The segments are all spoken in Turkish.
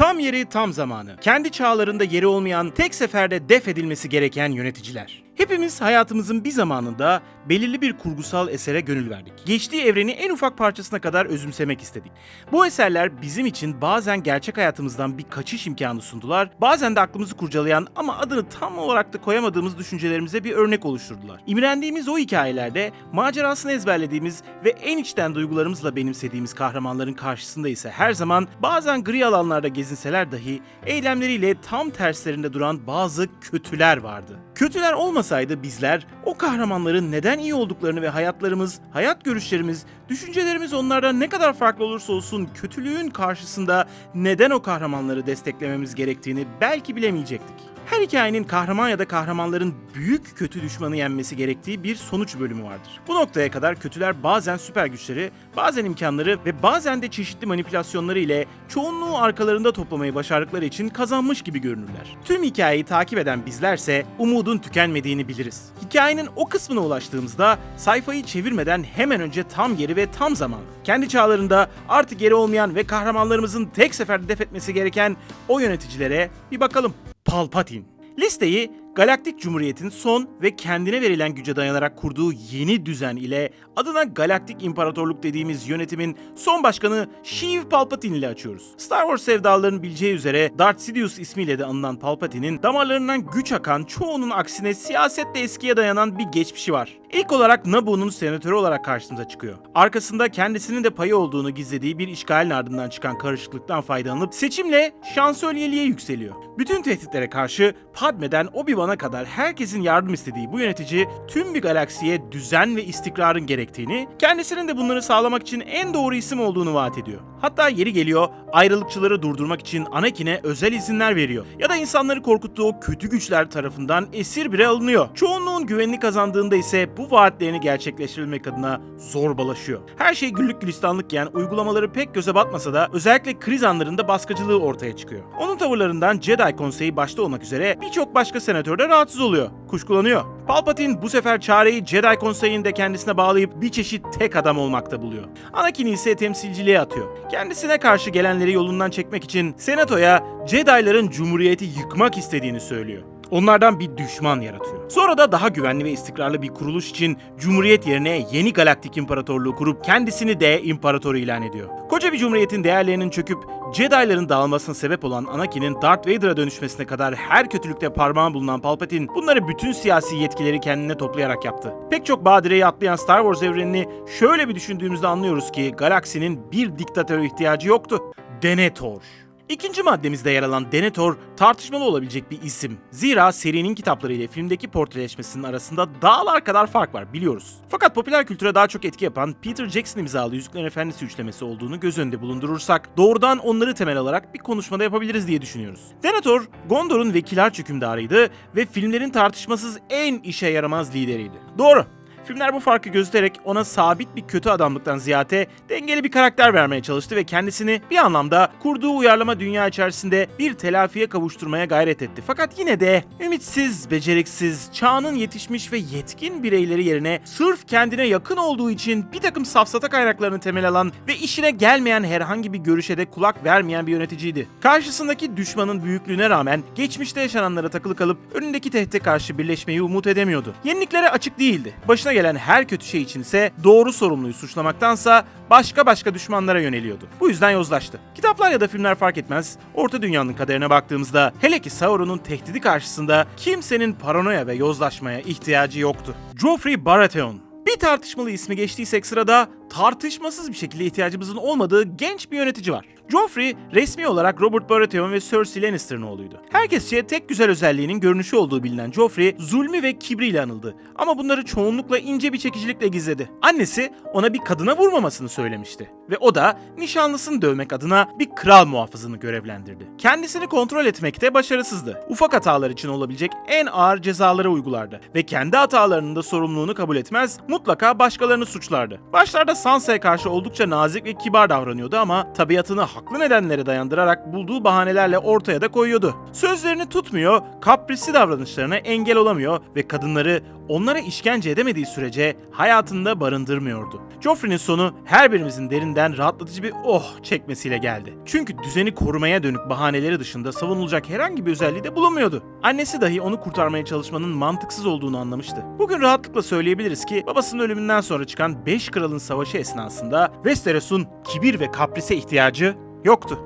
Tam yeri tam zamanı. Kendi çağlarında yeri olmayan, tek seferde def edilmesi gereken yöneticiler. Hepimiz hayatımızın bir zamanında belirli bir kurgusal esere gönül verdik. Geçtiği evreni en ufak parçasına kadar özümsemek istedik. Bu eserler bizim için bazen gerçek hayatımızdan bir kaçış imkanı sundular, bazen de aklımızı kurcalayan ama adını tam olarak da koyamadığımız düşüncelerimize bir örnek oluşturdular. İmrendiğimiz o hikayelerde macerasını ezberlediğimiz ve en içten duygularımızla benimsediğimiz kahramanların karşısında ise her zaman bazen gri alanlarda gezinseler dahi eylemleriyle tam terslerinde duran bazı kötüler vardı. Kötüler olmasaydı bizler o kahramanların neden iyi olduklarını ve hayatlarımız, hayat görüşlerimiz, düşüncelerimiz onlardan ne kadar farklı olursa olsun kötülüğün karşısında neden o kahramanları desteklememiz gerektiğini belki bilemeyecektik. Her hikayenin kahraman ya da kahramanların büyük kötü düşmanı yenmesi gerektiği bir sonuç bölümü vardır. Bu noktaya kadar kötüler bazen süper güçleri, bazen imkanları ve bazen de çeşitli manipülasyonları ile çoğunluğu arkalarında toplamayı başardıkları için kazanmış gibi görünürler. Tüm hikayeyi takip eden bizlerse umudun tükenmediğini biliriz. Hikayenin o kısmına ulaştığımızda sayfayı çevirmeden hemen önce tam yeri ve tam zamanı. Kendi çağlarında artık yeri olmayan ve kahramanlarımızın tek seferde def etmesi gereken o yöneticilere bir bakalım. Palpatine. Listeyi Galaktik Cumhuriyet'in son ve kendine verilen güce dayanarak kurduğu yeni düzen ile adına Galaktik İmparatorluk dediğimiz yönetimin son başkanı Sheev Palpatine ile açıyoruz. Star Wars sevdalıların bileceği üzere Darth Sidious ismiyle de anılan Palpatine'in damarlarından güç akan çoğunun aksine siyasetle eskiye dayanan bir geçmişi var. İlk olarak Naboo'nun senatörü olarak karşımıza çıkıyor. Arkasında kendisinin de payı olduğunu gizlediği bir işgalin ardından çıkan karışıklıktan faydalanıp seçimle şansölyeliğe yükseliyor. Bütün tehditlere karşı Padme'den Obi-Wan'a kadar herkesin yardım istediği bu yönetici tüm bir galaksiye düzen ve istikrarın gerektiğini, kendisinin de bunları sağlamak için en doğru isim olduğunu vaat ediyor. Hatta yeri geliyor ayrılıkçıları durdurmak için Anakin'e özel izinler veriyor. Ya da insanları korkuttuğu kötü güçler tarafından esir bile alınıyor. Çoğunluğun güvenini kazandığında ise bu vaatlerini gerçekleştirebilmek adına zorbalaşıyor. Her şey güllük gülistanlıkken uygulamaları pek göze batmasa da özellikle kriz anlarında baskıcılığı ortaya çıkıyor. Onun tavırlarından Jedi Konseyi başta olmak üzere birçok başka senatör de rahatsız oluyor, kuşkulanıyor. Palpatine bu sefer çareyi Jedi Konseyi'ni de kendisine bağlayıp bir çeşit tek adam olmakta buluyor. Anakin'i ise temsilciliğe atıyor. Kendisine karşı gelenleri yolundan çekmek için Senato'ya Jedi'ların Cumhuriyeti yıkmak istediğini söylüyor. Onlardan bir düşman yaratıyor. Sonra da daha güvenli ve istikrarlı bir kuruluş için Cumhuriyet yerine yeni galaktik imparatorluğu kurup kendisini de imparator ilan ediyor. Koca bir cumhuriyetin değerlerinin çöküp Jedi'ların dağılmasına sebep olan Anakin'in Darth Vader'a dönüşmesine kadar her kötülükte parmağı bulunan Palpatine bunları bütün siyasi yetkileri kendine toplayarak yaptı. Pek çok badireyi atlayan Star Wars evrenini şöyle bir düşündüğümüzde anlıyoruz ki galaksinin bir diktatöre ihtiyacı yoktu. Denethor. İkinci maddemizde yer alan Denethor tartışmalı olabilecek bir isim. Zira serinin kitapları ile filmdeki portreleşmesinin arasında dağlar kadar fark var biliyoruz. Fakat popüler kültüre daha çok etki yapan Peter Jackson imzalı Yüzüklerin Efendisi üçlemesi olduğunu göz önünde bulundurursak doğrudan onları temel alarak bir konuşmada yapabiliriz diye düşünüyoruz. Denethor, Gondor'un vekil harç hükümdarıydı ve filmlerin tartışmasız en işe yaramaz lideriydi. Doğru. Filmler bu farkı gözeterek ona sabit bir kötü adamlıktan ziyade dengeli bir karakter vermeye çalıştı ve kendisini bir anlamda kurduğu uyarlama dünya içerisinde bir telafiye kavuşturmaya gayret etti. Fakat yine de ümitsiz, beceriksiz, çağının yetişmiş ve yetkin bireyleri yerine sırf kendine yakın olduğu için bir takım safsata kaynaklarını temel alan ve işine gelmeyen herhangi bir görüşe de kulak vermeyen bir yöneticiydi. Karşısındaki düşmanın büyüklüğüne rağmen geçmişte yaşananlara takılı kalıp önündeki tehdite karşı birleşmeyi umut edemiyordu. Yeniliklere açık değildi. Başına gelen her kötü şey için ise doğru sorumluyu suçlamaktansa başka başka düşmanlara yöneliyordu. Bu yüzden yozlaştı. Kitaplar ya da filmler fark etmez. Orta dünyanın kaderine baktığımızda hele ki Sauron'un tehdidi karşısında kimsenin paranoya ve yozlaşmaya ihtiyacı yoktu. Joffrey Baratheon bir tartışmalı ismi geçtiysek sırada tartışmasız bir şekilde ihtiyacımızın olmadığı genç bir yönetici var. Joffrey resmi olarak Robert Baratheon ve Cersei Lannister'ın oğluydu. Herkesçe tek güzel özelliğinin görünüşü olduğu bilinen Joffrey zulmü ve kibriyle anıldı. Ama bunları çoğunlukla ince bir çekicilikle gizledi. Annesi ona bir kadına vurmamasını söylemişti. Ve o da nişanlısını dövmek adına bir kral muhafızını görevlendirdi. Kendisini kontrol etmekte başarısızdı. Ufak hatalar için olabilecek en ağır cezaları uygulardı. Ve kendi hatalarının da sorumluluğunu kabul etmez, mutlaka başkalarını suçlardı. Başlarda Sansa'ya karşı oldukça nazik ve kibar davranıyordu ama tabiatını haklı nedenlere dayandırarak bulduğu bahanelerle ortaya da koyuyordu. Sözlerini tutmuyor, kaprisli davranışlarına engel olamıyor ve kadınları onlara işkence edemediği sürece hayatında barındırmıyordu. Joffrey'nin sonu her birimizin derinden üzerinden rahatlatıcı bir oh çekmesiyle geldi. Çünkü düzeni korumaya dönük bahaneleri dışında savunulacak herhangi bir özelliği de bulunmuyordu. Annesi dahi onu kurtarmaya çalışmanın mantıksız olduğunu anlamıştı. Bugün rahatlıkla söyleyebiliriz ki babasının ölümünden sonra çıkan 5 Kralın Savaşı esnasında Westeros'un kibir ve kaprise ihtiyacı yoktu.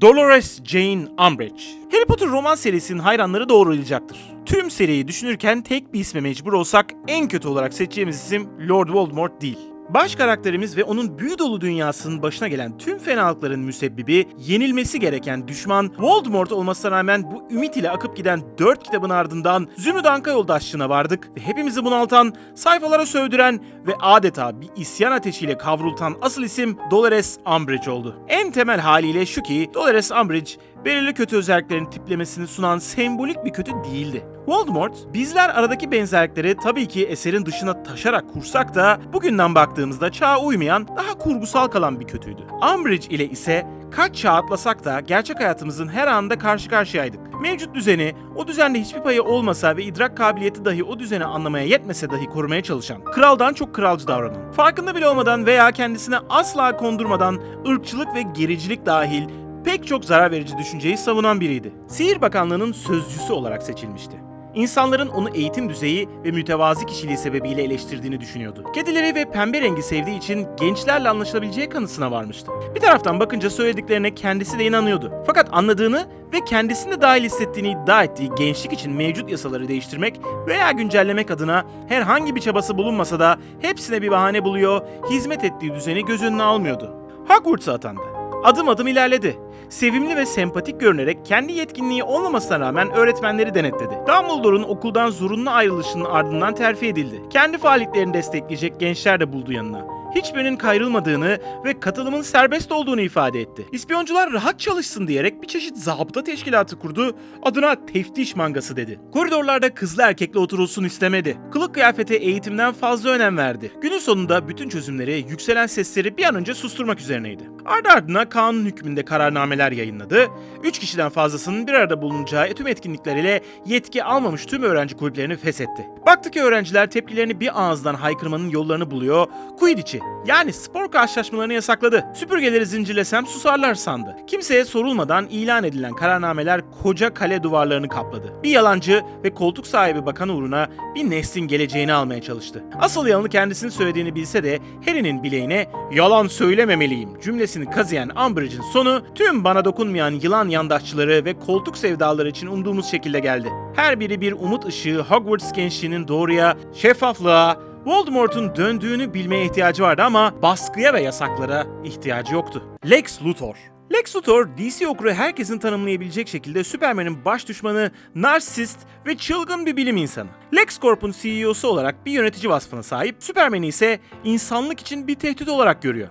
Dolores Jane Umbridge. Harry Potter roman serisinin hayranları doğrulayacaktır. Tüm seriyi düşünürken tek bir isme mecbur olsak en kötü olarak seçeceğimiz isim Lord Voldemort değil. Baş karakterimiz ve onun büyü dolu dünyasının başına gelen tüm fenalıkların müsebbibi, yenilmesi gereken düşman Voldemort olmasına rağmen bu ümit ile akıp giden 4 kitabın ardından Zümrüt Anka yoldaşlığına vardık ve hepimizi bunaltan, sayfalara sövdüren ve adeta bir isyan ateşiyle kavrultan asıl isim Dolores Umbridge oldu. En temel haliyle şu ki Dolores Umbridge belirli kötü özelliklerin tiplemesini sunan sembolik bir kötü değildi. Voldemort, bizler aradaki benzerlikleri tabii ki eserin dışına taşarak kursak da bugünden baktığımızda çağa uymayan, daha kurgusal kalan bir kötüydü. Umbridge ile ise kaç çağ atlasak da gerçek hayatımızın her anında karşı karşıyaydık. Mevcut düzeni, o düzende hiçbir payı olmasa ve idrak kabiliyeti dahi o düzeni anlamaya yetmese dahi korumaya çalışan, kraldan çok kralcı davranan, farkında bile olmadan veya kendisine asla kondurmadan ırkçılık ve gericilik dahil pek çok zarar verici düşünceyi savunan biriydi. Sihir Bakanlığı'nın sözcüsü olarak seçilmişti. İnsanların onu eğitim düzeyi ve mütevazi kişiliği sebebiyle eleştirdiğini düşünüyordu. Kedileri ve pembe rengi sevdiği için gençlerle anlaşılabileceği kanısına varmıştı. Bir taraftan bakınca söylediklerine kendisi de inanıyordu. Fakat anladığını ve kendisini dahil hissettiğini iddia ettiği gençlik için mevcut yasaları değiştirmek veya güncellemek adına herhangi bir çabası bulunmasa da hepsine bir bahane buluyor, hizmet ettiği düzeni göz önüne almıyordu. Hogwarts'a atandı. Adım adım ilerledi. Sevimli ve sempatik görünerek kendi yetkinliği olmamasına rağmen öğretmenleri denetledi. Dumbledore'un okuldan zorunlu ayrılışının ardından terfi edildi. Kendi faaliyetlerini destekleyecek gençler de buldu yanına. Hiçbirinin kayrılmadığını ve katılımın serbest olduğunu ifade etti. İspiyoncular rahat çalışsın diyerek bir çeşit zabıta teşkilatı kurdu, adına teftiş mangası dedi. Koridorlarda kızlı erkekle oturulsun istemedi. Kılık kıyafete eğitimden fazla önem verdi. Günün sonunda bütün çözümleri yükselen sesleri bir an önce susturmak üzerineydi. Ardı ardına kanun hükmünde kararnameler yayınladı. Üç kişiden fazlasının bir arada bulunacağı tüm etkinlikler ile yetki almamış tüm öğrenci kulüplerini feshetti. Baktı ki öğrenciler tepkilerini bir ağızdan haykırmanın yollarını buluyor, Quidditch'i yani spor karşılaşmalarını yasakladı. Süpürgeleri zincirlesem susarlar sandı. Kimseye sorulmadan ilan edilen kararnameler koca kale duvarlarını kapladı. Bir yalancı ve koltuk sahibi bakan uğruna bir neslin geleceğini almaya çalıştı. Asıl yalanı kendisinin söylediğini bilse de Harry'nin bileğine yalan söylememeliyim cümlesini kazıyan Umbridge'in sonu tüm bana dokunmayan yılan yandaşçıları ve koltuk sevdaları için umduğumuz şekilde geldi. Her biri bir umut ışığı Hogwarts gençliğinin doğruya, şeffaflığa, Voldemort'un döndüğünü bilmeye ihtiyacı vardı ama baskıya ve yasaklara ihtiyacı yoktu. Lex Luthor Lex Luthor, DC okuru herkesin tanımlayabilecek şekilde Superman'in baş düşmanı, narsist ve çılgın bir bilim insanı. LexCorp'un CEO'su olarak bir yönetici vasfına sahip, Superman'i ise insanlık için bir tehdit olarak görüyor.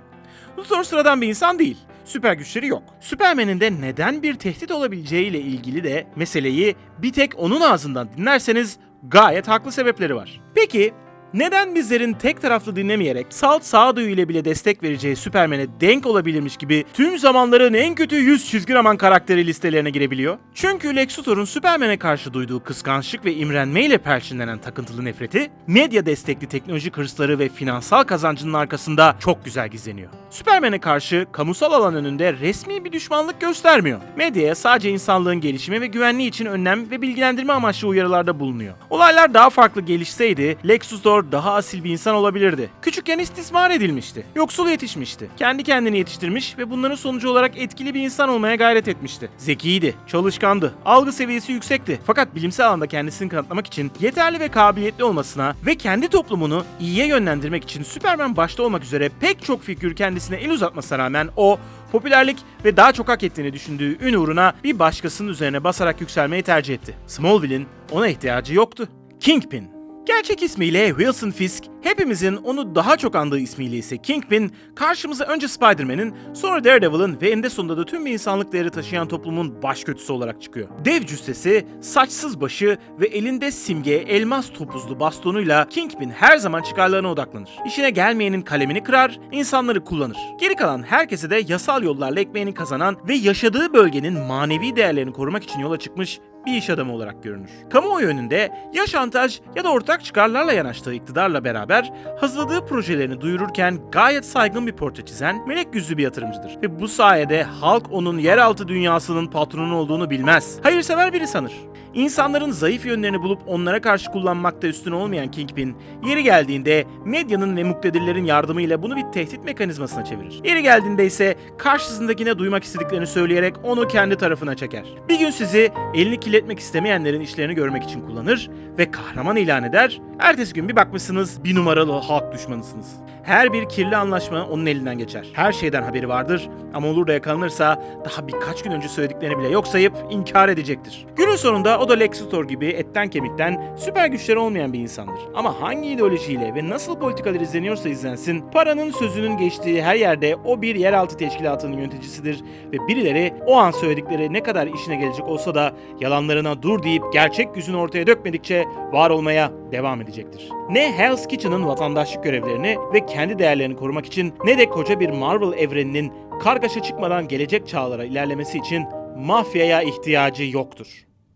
Luthor sıradan bir insan değil. Süper güçleri yok. Superman'in de neden bir tehdit olabileceğiyle ilgili de meseleyi bir tek onun ağzından dinlerseniz gayet haklı sebepleri var. Peki neden bizlerin tek taraflı dinlemeyerek salt sağduyu ile bile destek vereceği Superman'e denk olabilirmiş gibi tüm zamanların en kötü 100 çizgi roman karakteri listelerine girebiliyor? Çünkü Lex Luthor'un Superman'e karşı duyduğu kıskançlık ve imrenmeyle perçinlenen takıntılı nefreti, medya destekli teknolojik hırsları ve finansal kazancının arkasında çok güzel gizleniyor. Superman'e karşı kamusal alan önünde resmi bir düşmanlık göstermiyor. Medyaya sadece insanlığın gelişimi ve güvenliği için önlem ve bilgilendirme amaçlı uyarılarda bulunuyor. Olaylar daha farklı gelişseydi Lex Luthor daha asil bir insan olabilirdi. Küçükken istismar edilmişti. Yoksul yetişmişti. Kendi kendini yetiştirmiş ve bunların sonucu olarak etkili bir insan olmaya gayret etmişti. Zekiydi, çalışkandı, algı seviyesi yüksekti. Fakat bilimsel alanda kendisini kanıtlamak için yeterli ve kabiliyetli olmasına ve kendi toplumunu iyiye yönlendirmek için Superman başta olmak üzere pek çok figür kendisine el uzatmasına rağmen o popülerlik ve daha çok hak ettiğini düşündüğü ün uğruna bir başkasının üzerine basarak yükselmeyi tercih etti. Smallville'in ona ihtiyacı yoktu. Kingpin Gerçek ismiyle Wilson Fisk, hepimizin onu daha çok andığı ismiyle ise Kingpin, karşımıza önce Spider-Man'in, sonra Daredevil'ın ve eninde sonunda da tüm insanlık değeri taşıyan toplumun başkötüsü olarak çıkıyor. Dev cüssesi, saçsız başı ve elinde simge elmas topuzlu bastonuyla Kingpin her zaman çıkarlarına odaklanır. İşine gelmeyenin kalemini kırar, insanları kullanır. Geri kalan herkese de yasal yollarla ekmeğini kazanan ve yaşadığı bölgenin manevi değerlerini korumak için yola çıkmış bir iş adamı olarak görünür. Kamuoyu önünde ya şantaj ya da ortak çıkarlarla yanaştığı iktidarla beraber hazırladığı projelerini duyururken gayet saygın bir portre çizen melek yüzlü bir yatırımcıdır. Ve bu sayede halk onun yeraltı dünyasının patronu olduğunu bilmez. Hayırsever biri sanır. İnsanların zayıf yönlerini bulup onlara karşı kullanmakta üstün olmayan Kingpin, yeri geldiğinde medyanın ve muktedirlerin yardımıyla bunu bir tehdit mekanizmasına çevirir. Yeri geldiğinde ise karşısındakine duymak istediklerini söyleyerek onu kendi tarafına çeker. Bir gün sizi elini kirletmek istemeyenlerin işlerini görmek için kullanır ve kahraman ilan eder. Ertesi gün bir bakmışsınız bir numaralı halk düşmanısınız. Her bir kirli anlaşma onun elinden geçer. Her şeyden haberi vardır ama olur da yakalanırsa daha birkaç gün önce söylediklerini bile yok sayıp inkar edecektir. Günün sonunda o da Lex Luthor gibi etten kemikten süper güçleri olmayan bir insandır. Ama hangi ideolojiyle ve nasıl politikalar izleniyorsa izlensin, paranın sözünün geçtiği her yerde o bir yeraltı teşkilatının yöneticisidir ve birileri o an söyledikleri ne kadar işine gelecek olsa da yalanlarına dur deyip gerçek yüzünü ortaya dökmedikçe var olmaya devam edecektir. Ne Hell's Kitchen'ın vatandaşlık görevlerini ve kendi değerlerini korumak için ne de koca bir Marvel evreninin kargaşa çıkmadan gelecek çağlara ilerlemesi için mafyaya ihtiyacı yoktur.